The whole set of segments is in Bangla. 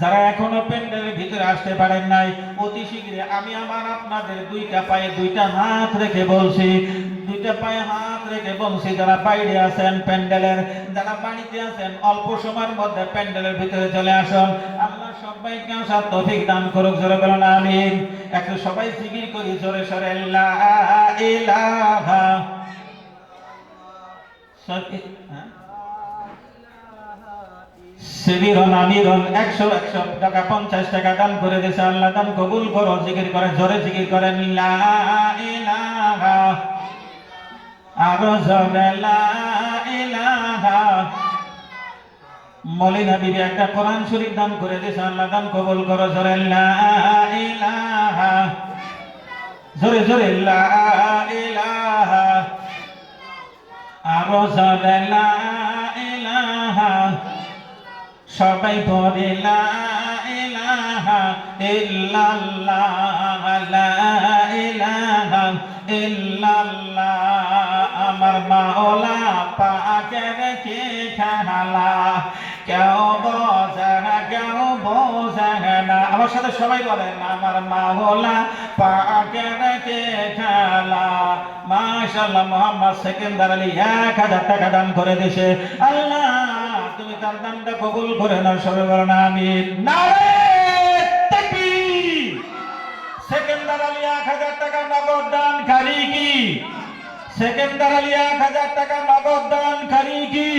যারা এখনও প্যান্ডেলের ভিতরে আসতে পারেন নাই, অতি শীঘ্রই আমি আমার আপনাদের দুইটা পায়ে দুইটা হাত রেখে বলছি, দুইটা পায়ে হাত রেখে বলছি, যারা বাইরে আছেন প্যান্ডেলের, যারা বাড়িতে আছেন, অল্প সময়ের মধ্যে প্যান্ডেলের ভিতরে চলে আসুন। আল্লাহ সবাইকে আসার তৌফিক দান করুক, জোরে বলুন, আমিন। একটু সবাই জিকির করি, জোরে সরে, লা ইলাহা। সত্যি হ্যাঁ? শিবিরন আমিরন, একশো একশো টাকা, পঞ্চাশ টাকা দান করে দিয়েছে আল্লাহ কবুল করো, জিকির করে, জোরে জিকির করেন আরও মলিনা বিবি, একটা কোরআন শরীফ দান করে দিয়েছে আল্লাহ দান কবুল করো, জোরে জোরে জোরে আরও জোরে সবাই পড়ে লা ইলাহা ইল্লাল্লাহ, লা ইলাহা ইল্লাল্লাহ। আমার মাওলা পাকের কি খালা? কেউ বোঝে কেউ বোঝে না। আমার সাথে সবাই বলেন আমার মাওলা পাকের কি খেলা? মাশাআল্লাহ, মোহাম্মদ সেকেন্দার আলী এক হাজার টাকা দান করে দিছে আল্লাহ তার দানটা কবুল করে না সবে বলেন আমিন। নারে তাকবীর। হাজার টাকা নগদ দান কারি কি? সেকেন্দার আলী এক হাজার টাকা নগদ দান কারি কি?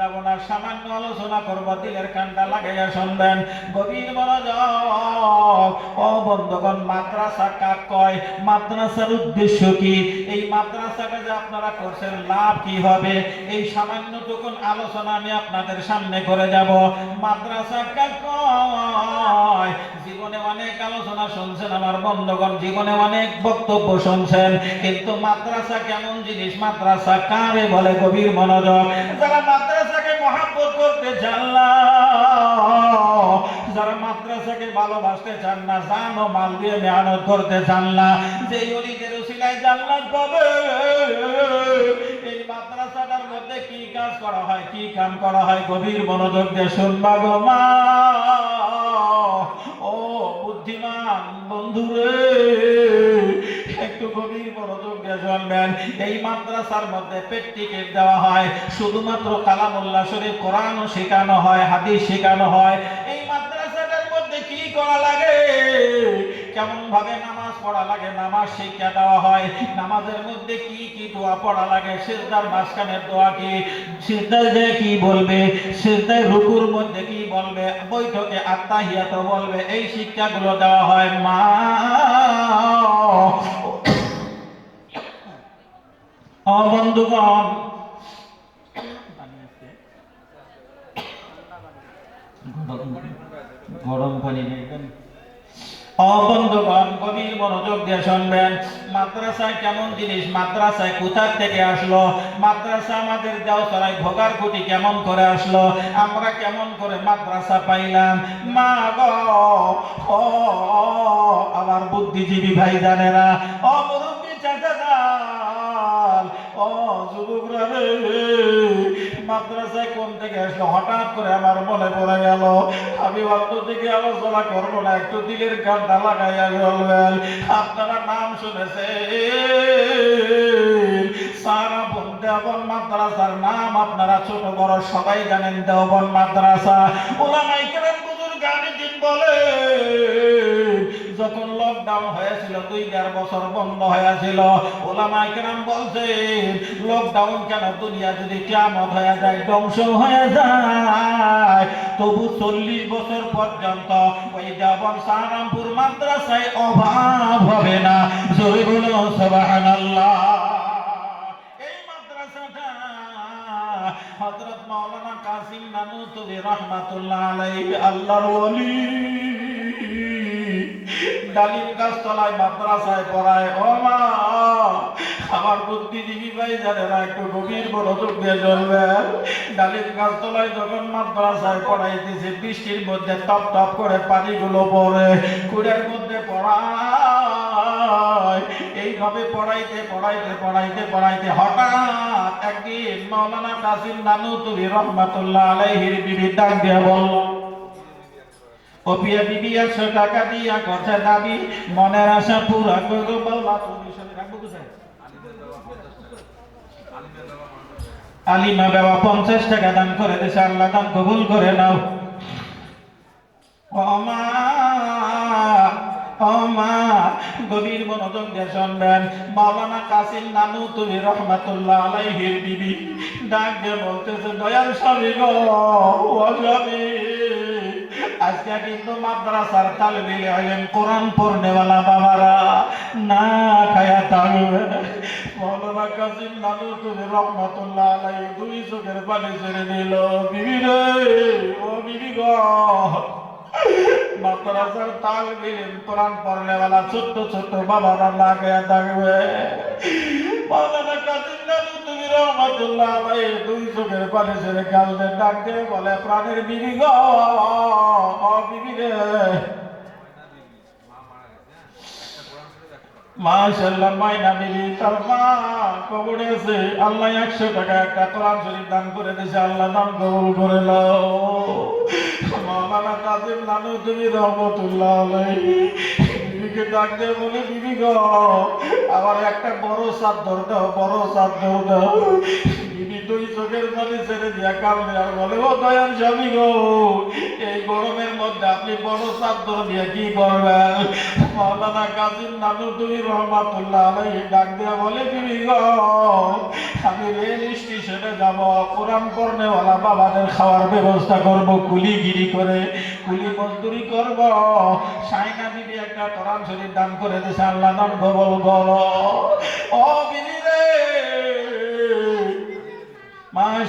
যাব না সামান্য আলোচনা করব, দিলের কানটা লাগাইয়া শুনবেন। গভীর মনোযোগ। ও বন্ধুগণ, মাদ্রাসা কাক কয়? মাদ্রাসার উদ্দেশ্য কি? এই মাদ্রাসাটা যে আপনারা করছেন, লাভ কি হবে? এই সামান্যটুকুন আলোচনা আমি আপনাদের সামনে করে যাব। মাদ্রাসা কাক কয়? জীবনে অনেক আলোচনা শুনছেন আমার বন্ধুগণ, জীবনে অনেক বক্তব্য শুনছেন। কিন্তু মাদ্রাসা কেমন জিনিস? মাদ্রাসা কারে বলে? গভীর মনোযোগ। যারা মাদ্রাসাকে মহাব্বত করতে চান না যারা মাদ্রাসাকে ভালোবাসতে চান না, জান ও মাল দিয়ে মেহনত করতে চান না। যে অলিদের উসিলায় জান্নাত পাবে। এই মাদ্রাসাটার মধ্যে কি কাজ করা হয়, কি কাম করা হয়, গভীর মনোযোগ দিয়ে শুনবা গো মা। ও বুদ্ধিমান বন্ধুরে। গভীর মনোযোগ দিয়ে এই মাদ্রাসার মধ্যে দেওয়া হয়। শুধুমাত্র শরীফ শেখানো হয়, হাদিস শেখানো হয়। এই মাদ্রাসাটার মধ্যে কি করা লাগে? কেমন ভাবে নামাজ পড়া লাগে? নামাজ শিক্ষা দেওয়া হয়। নামাজের মধ্যে কি কি দোয়া পড়া লাগে? মাঝখানের দোয়া কি? যে কি বলবে? রুকুর মধ্যে কি বলবে? বৈঠকে আত্মাহিয়াত বলবে? এই শিক্ষাগুলো দেওয়া হয় মা গরম পানি অবন্ধগণ গভীর মনোযোগ দিয়ে শুনবেন, মাদ্রাসায় কেমন জিনিস, মাদ্রাসায় কোথা থেকে আসলো, মাদ্রাসা আমাদের ভোগার কেমন করে আসলো, আমরা কেমন করে মাদ্রাসা পাইলাম? মা গো আমার বুদ্ধিজীবী ভাই জানেরা মুরব্বী চাচা মাদ্রাসায় কোন হঠাৎ করে আমার পড়ে গেল, আমি আলোচনা করব না, একটু আপনারা নাম দেওবন মাদ্রাসার নাম আপনারা ছোট বড় সবাই জানেন, দেওবন মাদ্রাসা। ওলামাই কেরাম বুজুর্গ আমি দিন বলে যখন লকডাউন হয়েছিল, দুই দেড় বছর বন্ধ হয়েছিল। ওলামা কেরাম বলছেন, লকডাউন কেন? দুনিয়া যদি কেমন হয়ে যায়, ধ্বংস হয়ে যায়। তবু চল্লিশ বছর পর্যন্ত ওই দেবন সারামপুর মাদ্রাসায় অভাব হবে না। জোরে বলো, সুবহানাল্লাহ। এই মাদ্রাসাটা হযরত মাওলানা কাসিম নানুতুবি রাহমাতুল্লাহ আলাইহি, আল্লাহর ওলি ডালিম গাছ তলায় মাদ্রাসায় পড়ায়। ও মা, আমার বুদ্ধিজীবী ভাই জানেরা একটু গভীর মনোযোগ দিয়ে চলবেন। ডালিম গাছ তলায় যখন মাদ্রাসায় পড়াইতেছে, বৃষ্টির মধ্যে টপ টপ করে পানিগুলো পড়ে, কুড়ের মধ্যে পড়া যায় এইভাবে পড়াইতে পড়াইতে পড়াইতে পড়াইতে হঠাৎ একদিন মাওলানা কাসিম নানুতুরি রহমাতুল্লাহ আলাইহির বিবি ডাক দিয়া বলল অপিয়া বিবি একশো টাকা দিয়া কথা দাবি, মনের আশা পুরা করো বলবা তুমি সাথে রাখব কোথায়? আলিমা বাবা পঞ্চাশ টাকা দান করে দেশে, আল্লাহ দান কবুল করে নাও। অমা অমা গভীর মনোযোগ দিয়ে শুনবেন। মাওলানা কাসিম নানু, তুমি রহমাতুল্লাহ আলাইহির বিবি। ডাক দিয়ে বলতেছে দয়ার স্বামী গো স্বামী। আজকে কিন্তু মাদ্রাসার তালবিল হলেন কোরআন পড়নেওয়ালা বাবারা। না খায়া থাকবে মৌলানা কাসিম নানু তুমি রহমতুল্লাহ আলাই দুই চোখের পানি ছেড়ে দিল। বিবি রে, ও বিবি গো। মাদ্রাসার তালবিল কোরআন পড়নেওয়ালা ছোট্ট ছোট্ট বাবারা না খায়া থাকবে মৌলানা কাসিম নানু তুমি রহমতুল্লাহ আলাই মাইনা তার মা আল্লাহ একশো টাকা একটা কোরআন শরীফ দান করে দিয়েছে আল্লাহ দান কবুল করে নাও মাওলানা কাজিম নানু তুমি রহমতুল্লাহ বিবিকে ডাক দিয়ে বলে, বিবি গো, আমার একটা বড় সাপ দাও বড় সাপ দাও বিবি তুই চোখের পানি ছেড়ে দিয়া কাল আর বলে, ও দয়াল স্বামী গো এই গরমের মধ্যে আপনি বড় চাদর দিয়ে কি করবেন? মাওলানা কাজিম তুমি রহমাতুল্লাহ আলাইহি ডাক দিয়া বলে, বিবি গো, আমি রেল স্টেশনে যাব, কোরআন পড়নেওয়ালা বাবাদের খাওয়ার ব্যবস্থা করব, কুলিগিরি করে, কুলি মজদুরি করব, সাইনা বিবি একটা কোরআন শরীফ দান করে দিছে, আল্লাহ দান কবল গল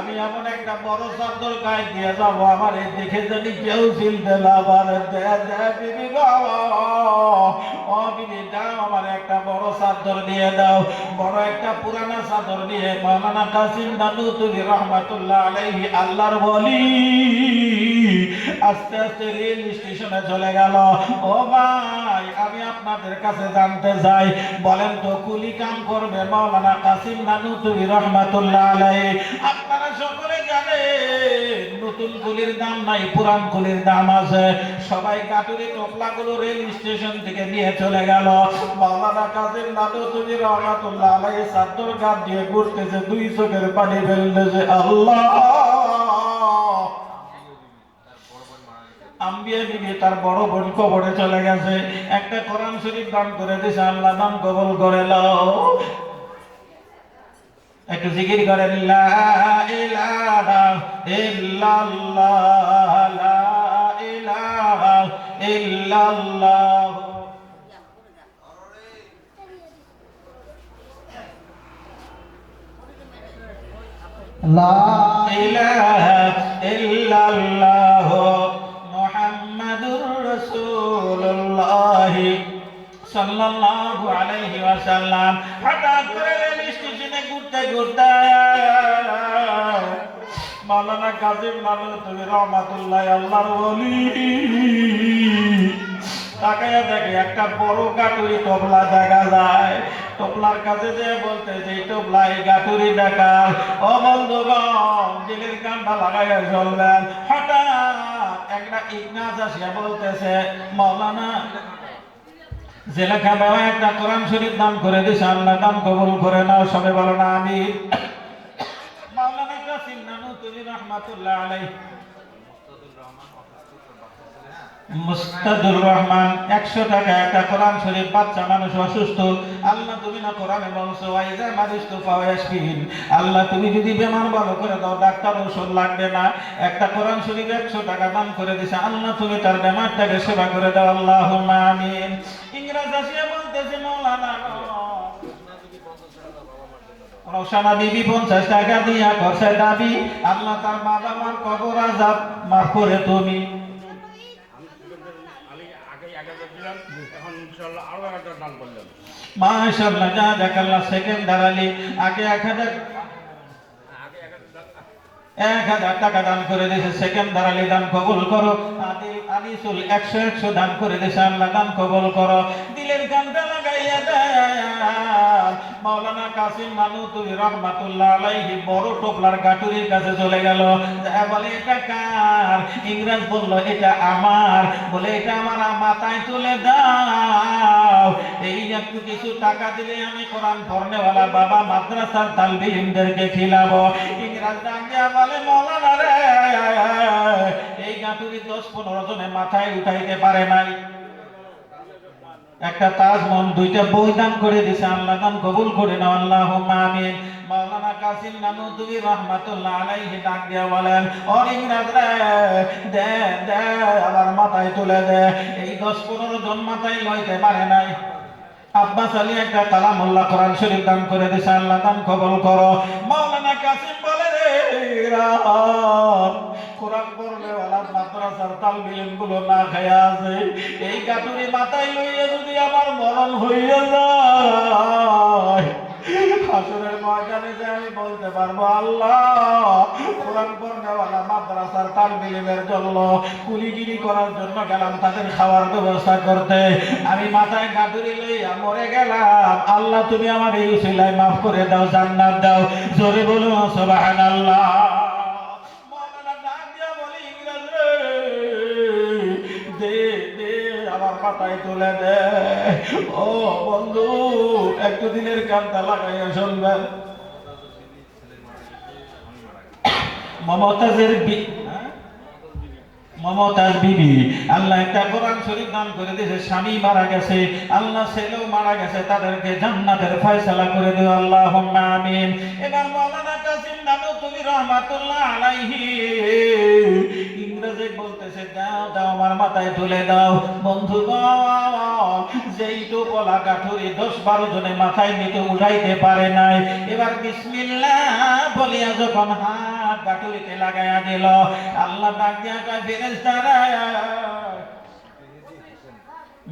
আমি এমন একটা বড় চাদর গায়ে দিয়ে যাব, আমার এই দেখে জানি কেউ চিনতে দে বিবি গো। ও বিবি, দাও আমার একটা বড় চাদর দিয়ে দাও। বড় একটা পুরানা চাদর দিয়ে মাওলানা কাসিম দাদু তুলি রহমাতুল্লাহ আলাইহি আল্লাহর বলি আস্তে আস্তে রেল স্টেশনে চলে গেল। ও ভাই, আমি আপনাদের কাছে জানতে চাই, বলেন তো, কুলি কাম করবে মাওলানা কাসিম নানু তুলি রহমাতুল্লাহ আলাইহি? আপনারা নতুন কুলির দাম নাই, পুরান কুলির দাম আছে। সবাই কাটুরি রেল স্টেশন থেকে নিয়ে চলে গেল। মাওলানা তুলি রহমাতুল্লাহ দিয়ে ঘুরতেছে, দুই চোখের পানি ফেলতেছে। আল্লাহ! আম্বিয়া বিবি তার বড় বোন কবরে চলে গেছে। একটা কোরআন শরীফ দান করে দিছে, আল্লাহ দান কবল করে একটু জিকির করেন লা সাল্লাল্লাহু আলাইহি ওয়াসাল্লাম। হঠাৎ করে ঘুরতে ঘুরতে। মাওলানা কাজিম নানু তুমি রহমাতুল্লাহ আল্লাহর ওলি। তাকাইয়া দেখে একটা বড় গাটুরি টপলা দেখা যায়। টপলার কাছে যে বলতে যে টপলা এই গাটুরি দেখার ও বন্ধুগণ, দিলের কানটা লাগাইয়া চলবেন হঠাৎ একটা ইগনাজ আসিয়া বলতেছে, মাওলানা জেলেখা বাবা একটা কোরআন শরীফ দান করে দিছে, আল্লাহ দান কবুল করে নাও সবে বলো না আমি মাওলানা কাসিম নানু তুমি রহমাতুল্লাহ আলাইহি। মুস্তাদুর রহমান, একশো টাকা একটা কোরআন শরীফ, বাচ্চা মানুষ অসুস্থ। আল্লাহ তুমি না কোরআনে বলছো ওয়াইজা মারিস তো ফাওয়াসবিন আল্লাহ তুমি যদি বেমার ভালো করে দাও, ডাক্তার ওষুধ লাগবে না। একটা কোরআন শরীফ একশো টাকা দান করে দিছে, আল্লাহ তুমি তার বেমারটাকে সেবা করে দাও আল্লাহ আমিন। ইংরেজ আসিয়া বলতেছে, মৌলানা রোশানা বিবি পঞ্চাশ টাকা দিয়া করছে দাবি। আল্লাহ তার বাবা মার কবর আজাব, মাফ করে তুমি আমি আগে এক হাজার দিলাম এখন ইনশাল্লাহ আরও এক হাজার দান করলাম মাশাআল্লাহ, যা টাকা দান করে দিয়েছে সেকেন্ড দাঁড়ালি দান কবুল করো। আদিল আনিসুল একশো একশো দান করে দিয়েছে, আল্লাহ দান কবুল করো। দিলের গানটা লাগাইয়া দেয়। মাওলানা কাসিম রহমাতুল্লাহ আলাইহি বড় টোপলার গাটুরির কাছে চলে গেল। বলে, এটা কার? ইংরেজ বলল, এটা আমার। বলে, এটা আমার মাথায় তুলে দাও। এই একটু কিছু টাকা দিলে আমি কোরআন পড়নেওয়ালা বাবা মাদ্রাসার তালবিলিমদেরকে খিলাবো। ইংরেজ ডাক দিয়া বলে মৌলানা রে, এই গাঁটুরি দশ পনেরো জনে মাথায় উঠাইতে পারে নাই। একটা তাজমহল, দুইটা বই দান করে দিছে, আল্লাহ দান কবুল করে নাও আল্লাহ আমিন। মাওলানা কাসিম নানুতুবি রহমাতুল্লাহ আলাইহি ডাক দিয়া বলেন ও রে দে দে, আবার মাথায় তুলে দে। এই দশ পনেরো জন মাথায় লইতে পারে নাই। আব্বাস আলী একটা কালামুল্লাহ কোরআন শরীফ দান করে দিছে, আল্লাহ দান কবুল করো। মাওলানা কাসিম বলে, রে কোরআন পড়লে ওয়ালা মাদ্রাসার তালবিলিমগুলো না খায়া আছে, এই কাটুরি মাথায় লইয়া যদি আমার মরণ হইয়া যায়, হাসরের ময়দানে যে আমি বলতে পারব, আল্লাহ, কোরআন পড়নেওয়ালা মাদ্রাসার তালবিলিমের জন্য কুলিগিরি করার জন্য গেলাম, তাদের খাওয়ার ব্যবস্থা করতে। আমি মাথায় গাঁটুরি লইয়া মরে গেলাম, আল্লাহ তুমি আমার এই উসিলায় মাফ করে দাও, জান্নাত দাও। জোরে বলুন, সুবহানাল্লাহ। তুলে দে ও বন্ধু, একটু দিনের কানটা লাগাইয়া শুনবেন। মমতাজের বি- হ্যাঁ? মমতাজ বিবি, আল্লাহ একটা কোরআন শরীফ দান করে দিয়েছে, স্বামী মারা গেছে, আল্লাহ ছেলেও মারা গেছে, তাদেরকে জান্নাতের ফয়সালা করে দিও আল্লাহ আমিন। এবার মৌলানা কাসিম নানু তুমি রহমাতুল্লাহ আলাইহি। ইংরেজি বলতেছে, দাও দাও, আমার মাথায় তুলে দাও। বন্ধু যেই টোপলা কাঠুরি দশ বারো জনে মাথায় নিতে উঠাইতে পারে নাই। এবার বিসমিল্লাহ বলিয়া যখন হাত কাঠুরিতে লাগাইয়া দিল, আল্লাহ ডাক দিয়া কয়, ফেরেশতারা,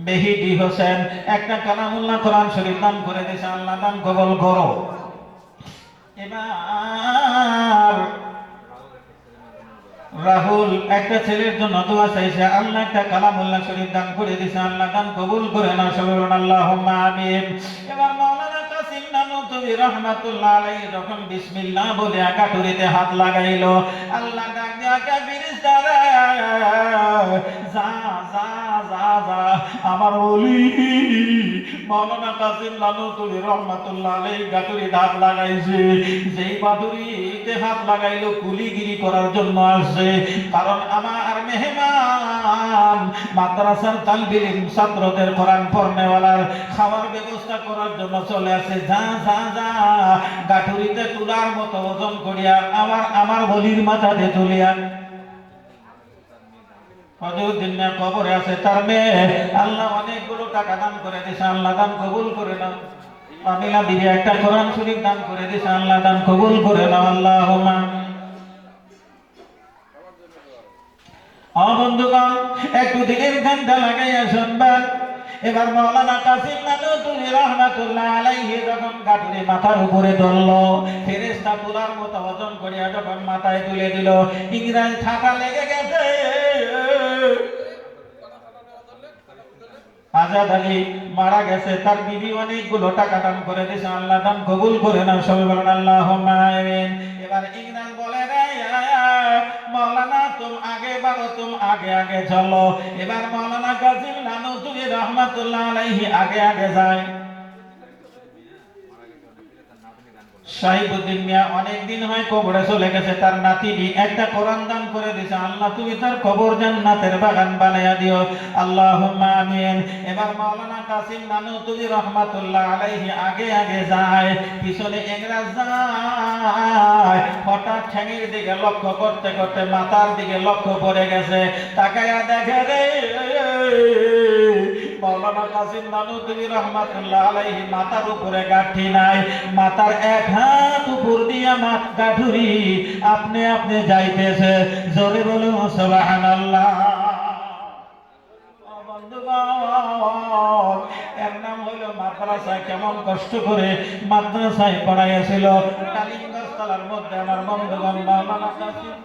মেহিদি হোসেন, একটা কালামুল্লাহ কোরআন শরীফ দান করে দিয়েছে আল্লাহ দান কবল করো। এবার রাহুল, একটা ছেলের জন্য দোয়া চাইছে। আল্লাহ একটা কালামুল্লাহ শরীফ দান করে দিছে। আল্লাহ দান কবুল করে না সবাই আল্লাহ আমিন। এবার মাওলানা কাসিম নানুতুবি রাহমাতুল্লাহ আলাইহি যখন বিসমিল্লাহ বলে একাটুরিতে হাত লাগাইলো, আল্লাহ ডাক যা যা যা যা, আমার ওলি মাওলানা কাসিম নানুতুবি রাহমাতুল্লাহ আলাইহি গাটুরি হাত লাগাইছে। যেই বাদুরিতে হাত লাগাইলো, কুলিগিরি করার জন্য আসছে। কারণ আমার মেহমান মাদ্রাসার তালবিলিম ছাত্রদের কোরআন পড়নেওয়ালার খাওয়ার ব্যবস্থা করার জন্য চলে আসে। যা যা যা, গাঠুরিতে তুলার মতো ওজন করিয়া আমার আমার বলির মাথাতে তুলিয়া কবরে আছে, তার মেয়ে। আল্লাহ অনেকগুলো টাকা দান করে দিছে, আল্লাহ দান কবুল করে নাও। দিদি একটা কোরআন শরীফ দান করে দিছে, আল্লাহ দান কবুল করে নাও আল্লাহ বন্ধুগণ, একটু দিনের ঘণ্টা লাগাইয়া শুনবেন এবার মৌলানা কাসিম রহমাতুল্লাহ আলাইহি যখন গাটুরি মাথার উপরে ধরলো, ফেরেশতা তুলার মতো ওজন করিয়া যখন মাথায় তুলে দিল, ইংরেজ থাকা লেগে গেছে। আজাদ আলী মারা গেছে। তার বিবি অনেকগুলো টাকা দান করে দিয়েছে। আল্লাহ দান কবুল করে নাও সবাই বলেন আল্লাহ এবার ইংরেজ বলে, রে মৌলানা তুম আগে বারো তুম আগে আগে চলো। এবার মৌলানা গাজিল নানু তুমি রহমাতুল্লাহ আলাইহি আগে আগে যায়। শাহিবুদ্দিন মিয়া অনেক দিন হয় কবরে চলে গেছে, তার নাতিনি একটা কোরআন দান করে দিছে। আল্লাহ, তুমি তার কবর জান্নাতের বাগান বানাইয়া দিও। আল্লাহুম্মা আমিন। এবার মাওলানা কাসিম নানুতুবি রহমাতুল্লাহ আলাইহি আগে আগে যায়, পিছনে ইংরেজ যায়। হঠাৎ ঠ্যাঙের দিকে লক্ষ্য করতে করতে মাথার দিকে লক্ষ্য পড়ে গেছে। তাকায়া দেখে রে মাওলানা নানুতুবি রহমাতুল্লাহ আলাইহি উপরে গাঠি নাই। এক হাত উপর দিয়া গাঠুরি আপনি আপনি যাইতেছে। জোরে বলুন, সুবহানাল্লাহ। এর নাম হইল মাদ্রাসায় কেমন কষ্ট করে মাদ্রাসায় পড়াইয়াছিল। তলার মধ্যে আমার বন্ধুগণ মাওলানা কাসিম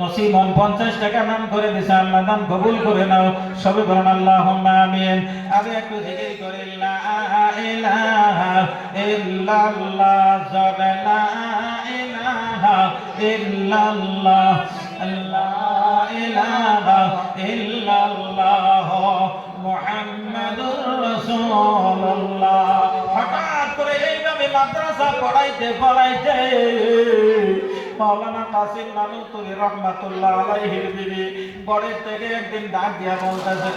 নসিমন পঞ্চাশ টাকা নাম করে দিছে আল্লাহ দান কবুল করে নাও, সবে বলেন আল্লাহ আমিন। আগে একটু জিকির করে, লা ইলাহা ইল্লাল্লাহ জবে লা ইলাহা ইল্লাল্লাহ, লা ইলাহা ইল্লাল্লাহ, মুহাম্মাদুর রাসূলুল্লাহ। হঠাৎ করে এইভাবে মাদ্রাসা পড়াইতে পড়াইতে মাওলানা কাসিম নানুতুরি রহমাতুল্লাহ আলাইহির বিবি বরের থেকে একদিন ডাক দিয়া বলতেছে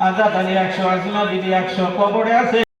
আজাদ আলী একশো, আজমা দিদি একশো, কবরে আছে।